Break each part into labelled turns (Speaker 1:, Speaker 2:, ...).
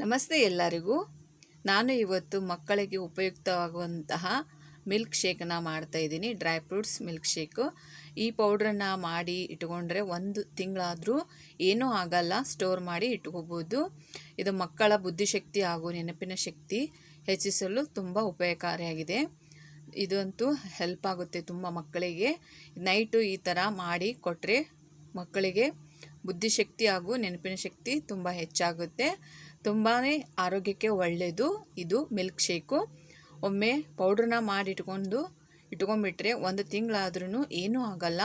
Speaker 1: ನಮಸ್ತೆ ಎಲ್ಲರಿಗೂ. ನಾನು ಇವತ್ತು ಮಕ್ಕಳಿಗೆ ಉಪಯುಕ್ತವಾಗುವಂತಹ ಮಿಲ್ಕ್ ಶೇಕನ್ನ ಮಾಡ್ತಾ ಇದ್ದೀನಿ. Dry fruits milk shake. ಈ ಪೌಡ್ರನ್ನ ಮಾಡಿ ಇಟ್ಕೊಂಡ್ರೆ ಒಂದು ತಿಂಗಳಾದರೂ ಏನೂ ಆಗಲ್ಲ. ಸ್ಟೋರ್ ಮಾಡಿ ಇಟ್ಕೋಬೋದು. ಇದು ಮಕ್ಕಳ ಬುದ್ಧಿಶಕ್ತಿ ಹಾಗೂ ನೆನಪಿನ ಶಕ್ತಿ ಹೆಚ್ಚಿಸಲು ತುಂಬ ಉಪಯೋಗಕಾರಿಯಾಗಿದೆ. ಇದಂತೂ ಹೆಲ್ಪ್ ಆಗುತ್ತೆ ತುಂಬ ಮಕ್ಕಳಿಗೆ. ನೈಟು ಈ ಥರ ಮಾಡಿ ಕೊಟ್ಟರೆ ಮಕ್ಕಳಿಗೆ ಬುದ್ಧಿಶಕ್ತಿ ಹಾಗೂ ನೆನಪಿನ ಶಕ್ತಿ ತುಂಬ ಹೆಚ್ಚಾಗುತ್ತೆ. ತುಂಬಾ ಆರೋಗ್ಯಕ್ಕೆ ಒಳ್ಳೆಯದು ಇದು ಮಿಲ್ಕ್ ಶೇಕು. ಒಮ್ಮೆ ಪೌಡ್ರನ್ನ ಮಾಡಿಟ್ಕೊಂಡು ಇಟ್ಕೊಂಡ್ಬಿಟ್ರೆ ಒಂದು ತಿಂಗಳಾದ್ರೂ ಏನೂ ಆಗಲ್ಲ.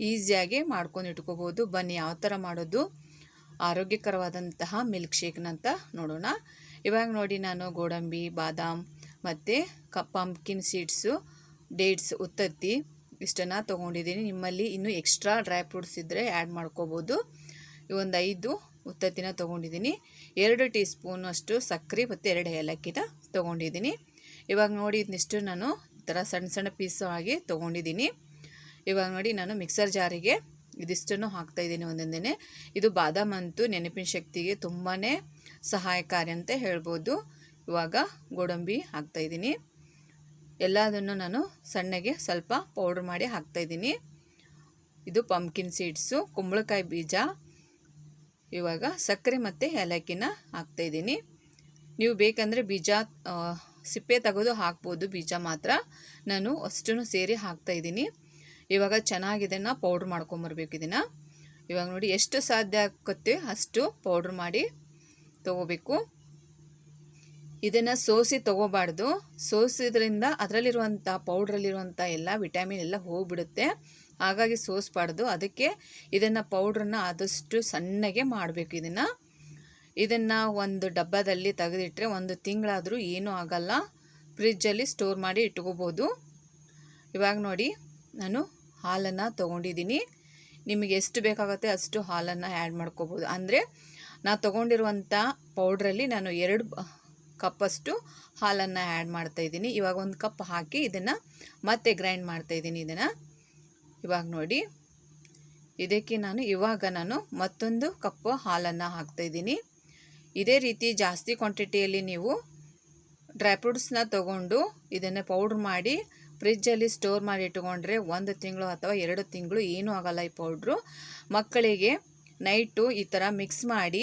Speaker 1: ಈಸಿಯಾಗಿ ಮಾಡ್ಕೊಂಡು ಇಟ್ಕೋಬೋದು. ಬನ್ನಿ ಯಾವ ಥರ ಮಾಡೋದು. ಆರೋಗ್ಯಕರವಾದಂತಹ ಮಿಲ್ಕ್ ಶೇಕ್ನಂತ ನೋಡೋಣ. ಇವಾಗ ನೋಡಿ ನಾನು ಗೋಡಂಬಿ, ಬಾದಾಮ್ ಮತ್ತು ಕ ಪಂಪ್ಕಿನ್ ಸೀಡ್ಸು ಡೇಟ್ಸ್ ಉತ್ತತ್ತಿ ಇಷ್ಟನ್ನು ತೊಗೊಂಡಿದ್ದೀನಿ. ನಿಮ್ಮಲ್ಲಿ ಇನ್ನೂ ಎಕ್ಸ್ಟ್ರಾ ಡ್ರೈ ಫ್ರೂಟ್ಸ್ ಇದ್ದರೆ ಆ್ಯಡ್ ಮಾಡ್ಕೋಬೋದು. ಒಂದು ಐದು ಉತ್ತತ್ತಿನ ತೊಗೊಂಡಿದ್ದೀನಿ. ಎರಡು ಟೀ ಸ್ಪೂನ್ ಅಷ್ಟು ಸಕ್ಕರೆ ಮತ್ತು ಎರಡು ಏಲಕ್ಕಿನ ತೊಗೊಂಡಿದ್ದೀನಿ. ಇವಾಗ ನೋಡಿ ಇದನ್ನಿಷ್ಟು ನಾನು ಥರ ಸಣ್ಣ ಸಣ್ಣ ಪೀಸು ಆಗಿ ತೊಗೊಂಡಿದ್ದೀನಿ. ಇವಾಗ ನೋಡಿ ನಾನು ಮಿಕ್ಸರ್ ಜಾರಿಗೆ ಇದಿಷ್ಟನ್ನು ಹಾಕ್ತಾ ಇದ್ದೀನಿ ಒಂದೊಂದೇ ಇದು ಬಾದಾಮ್ ಅಂತೂ ನೆನಪಿನ ಶಕ್ತಿಗೆ ತುಂಬಾ ಸಹಾಯಕಾರಿ ಅಂತ ಹೇಳ್ಬೋದು. ಇವಾಗ ಗೋಡಂಬಿ ಹಾಕ್ತಾಯಿದ್ದೀನಿ ಎಲ್ಲದನ್ನು ನಾನು ಸಣ್ಣಗೆ ಸ್ವಲ್ಪ ಪೌಡ್ರ್ ಮಾಡಿ ಹಾಕ್ತಾಯಿದ್ದೀನಿ ಇದು ಪಂಪ್ಕಿನ್ ಸೀಡ್ಸು ಕುಂಬಳಕಾಯಿ ಬೀಜ ಇವಾಗ ಸಕ್ಕರೆ ಮತ್ತು ಏಲಕ್ಕಿನ ಹಾಕ್ತಾಯಿದ್ದೀನಿ ನೀವು ಬೇಕಂದರೆ ಬೀಜ ಸಿಪ್ಪೆ ತೆಗೆದು ಹಾಕ್ಬೋದು. ಬೀಜ ಮಾತ್ರ ನಾನು ಅಷ್ಟೂ ಸೇರಿ ಹಾಕ್ತಾಯಿದ್ದೀನಿ ಇವಾಗ ಚೆನ್ನಾಗಿ ಇದನ್ನು ಪೌಡ್ರ್ ಮಾಡ್ಕೊಂಬರ್ಬೇಕು ಇದನ್ನು. ಇವಾಗ ನೋಡಿ ಎಷ್ಟು ಸಾಧ್ಯ ಆಗುತ್ತೆ ಅಷ್ಟು ಪೌಡ್ರ್ ಮಾಡಿ ತೊಗೋಬೇಕು. ಇದನ್ನು ಸೋಸಿ ತೊಗೋಬಾರ್ದು. ಸೋಸಿದ್ರಿಂದ ಅದರಲ್ಲಿರುವಂಥ ಪೌಡ್ರಲ್ಲಿರುವಂಥ ಎಲ್ಲ ವಿಟಮಿನ್ ಎಲ್ಲ ಹೋಗಿಬಿಡುತ್ತೆ. ಹಾಗಾಗಿ ಸೋಸ್ಬಾರ್ದು. ಅದಕ್ಕೆ ಇದನ್ನು ಪೌಡ್ರನ್ನ ಆದಷ್ಟು ಸಣ್ಣಗೆ ಮಾಡಬೇಕು ಇದನ್ನು. ಇದನ್ನು ಒಂದು ಡಬ್ಬದಲ್ಲಿ ತೆಗೆದಿಟ್ಟರೆ ಒಂದು ತಿಂಗಳಾದರೂ ಏನೂ ಆಗಲ್ಲ. ಫ್ರಿಜ್ಜಲ್ಲಿ ಸ್ಟೋರ್ ಮಾಡಿ ಇಟ್ಕೋಬೋದು. ಇವಾಗ ನೋಡಿ, ನಾನು ಹಾಲನ್ನು ತೊಗೊಂಡಿದ್ದೀನಿ. ನಿಮಗೆ ಎಷ್ಟು ಬೇಕಾಗುತ್ತೆ ಅಷ್ಟು ಹಾಲನ್ನು ಆ್ಯಡ್ ಮಾಡ್ಕೋಬೋದು. ಅಂದರೆ ನಾನು ತೊಗೊಂಡಿರುವಂಥ ಪೌಡ್ರಲ್ಲಿ ನಾನು ಎರಡು ಕಪ್ಪಷ್ಟು ಹಾಲನ್ನು ಆ್ಯಡ್ ಮಾಡ್ತಾಯಿದ್ದೀನಿ ಇವಾಗ ಒಂದು ಕಪ್ ಹಾಕಿ ಇದನ್ನು ಮತ್ತೆ ಗ್ರೈಂಡ್ ಮಾಡ್ತಾಯಿದ್ದೀನಿ ಇದನ್ನು. ಇವಾಗ ನೋಡಿ. ಇದಕ್ಕೆ ನಾನು ಇವಾಗ ನಾನು ಮತ್ತೊಂದು ಕಪ್ಪು ಹಾಲನ್ನು ಹಾಕ್ತಾಯಿದ್ದೀನಿ ಇದೇ ರೀತಿ ಜಾಸ್ತಿ ಕ್ವಾಂಟಿಟಿಯಲ್ಲಿ ನೀವು ಡ್ರೈ ಫ್ರೂಟ್ಸ್ನ ತಗೊಂಡು ಇದನ್ನು ಪೌಡ್ರ್ ಮಾಡಿ ಫ್ರಿಜ್ಜಲ್ಲಿ ಸ್ಟೋರ್ ಮಾಡಿ ಇಟ್ಕೊಂಡ್ರೆ ಒಂದು ತಿಂಗಳು ಅಥವಾ ಎರಡು ತಿಂಗಳು ಏನೂ ಆಗಲ್ಲ ಈ ಪೌಡ್ರು ಮಕ್ಕಳಿಗೆ ನೈಟು ಈ ಥರ ಮಿಕ್ಸ್ ಮಾಡಿ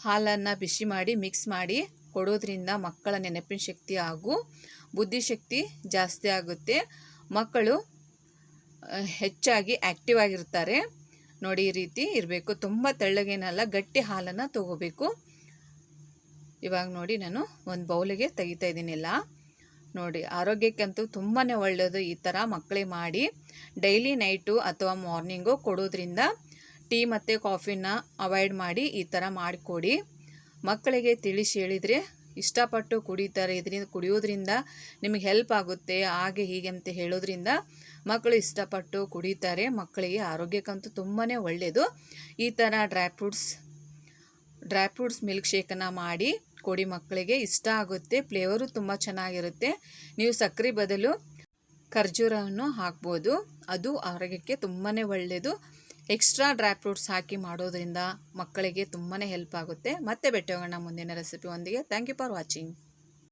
Speaker 1: ಹಾಲನ್ನು ಬಿಸಿ ಮಾಡಿ ಮಿಕ್ಸ್ ಮಾಡಿ ಕೊಡೋದ್ರಿಂದ ಮಕ್ಕಳ ನೆನಪಿನ ಶಕ್ತಿ ಹಾಗೂ ಬುದ್ಧಿಶಕ್ತಿ ಜಾಸ್ತಿ ಆಗುತ್ತೆ. ಮಕ್ಕಳು ಹೆಚ್ಚಾಗಿ ಆ್ಯಕ್ಟಿವ್ ಆಗಿರ್ತಾರೆ. ನೋಡಿ, ಈ ರೀತಿ ಇರಬೇಕು. ತುಂಬ ತೆಳ್ಳಗೇನಲ್ಲ, ಗಟ್ಟಿ ಹಾಲನ್ನು ತಗೋಬೇಕು. ಇವಾಗ ನೋಡಿ, ನಾನು ಒಂದು ಬೌಲಿಗೆ ತೆಗಿತಾ ಇದ್ದೀನಿಲ್ಲ ನೋಡಿ, ಆರೋಗ್ಯಕ್ಕಂತೂ ತುಂಬಾ ಒಳ್ಳೆಯದು ಈ ಥರ ಮಕ್ಕಳಿಗೆ ಮಾಡಿ. ಡೈಲಿ ನೈಟು ಅಥವಾ ಮಾರ್ನಿಂಗು ಕೊಡೋದ್ರಿಂದ ಟೀ ಮತ್ತು ಕಾಫಿನ ಅವಾಯ್ಡ್ ಮಾಡಿ ಈ ಥರ ಮಾಡಿಕೊಡಿ. ಮಕ್ಕಳಿಗೆ ತಿಳಿಸಿ ಹೇಳಿದರೆ ಇಷ್ಟಪಟ್ಟು ಕುಡಿತಾರೆ, ಇದರಿಂದ ಕುಡಿಯೋದ್ರಿಂದ ನಿಮಗೆ ಹೆಲ್ಪ್ ಆಗುತ್ತೆ, ಹಾಗೆ ಹೀಗೆ ಅಂತ ಹೇಳೋದ್ರಿಂದ ಮಕ್ಕಳು ಇಷ್ಟಪಟ್ಟು ಕುಡಿತಾರೆ, ಮಕ್ಕಳಿಗೆ ಆರೋಗ್ಯಕ್ಕಂತೂ ತುಂಬಾ ಒಳ್ಳೆಯದು ಈ ಥರ dry fruits dry fruits milk ಶೇಕನ್ನು ಮಾಡಿ ಕೊಡಿ ಮಕ್ಕಳಿಗೆ, ಇಷ್ಟ ಆಗುತ್ತೆ ಫ್ಲೇವರು ತುಂಬ ಚೆನ್ನಾಗಿರುತ್ತೆ. ನೀವು ಸಕ್ಕರೆ ಬದಲು ಖರ್ಜೂರವನ್ನು ಹಾಕ್ಬೋದು, ಅದು ಆರೋಗ್ಯಕ್ಕೆ ತುಂಬಾ ಒಳ್ಳೆಯದು ಎಕ್ಸ್ಟ್ರಾ ಡ್ರೈ ಫ್ರೂಟ್ಸ್ ಹಾಕಿ ಮಾಡೋದ್ರಿಂದ ಮಕ್ಕಳಿಗೆ ತುಂಬಾ ಹೆಲ್ಪ್ ಆಗುತ್ತೆ. ಮತ್ತೆ ಬೆಟ್ಟೋಗೋಣ ಮುಂದಿನ ರೆಸಿಪಿ ಒಂದಿಗೆ ಥ್ಯಾಂಕ್ ಯು ಫಾರ್ ವಾಚಿಂಗ್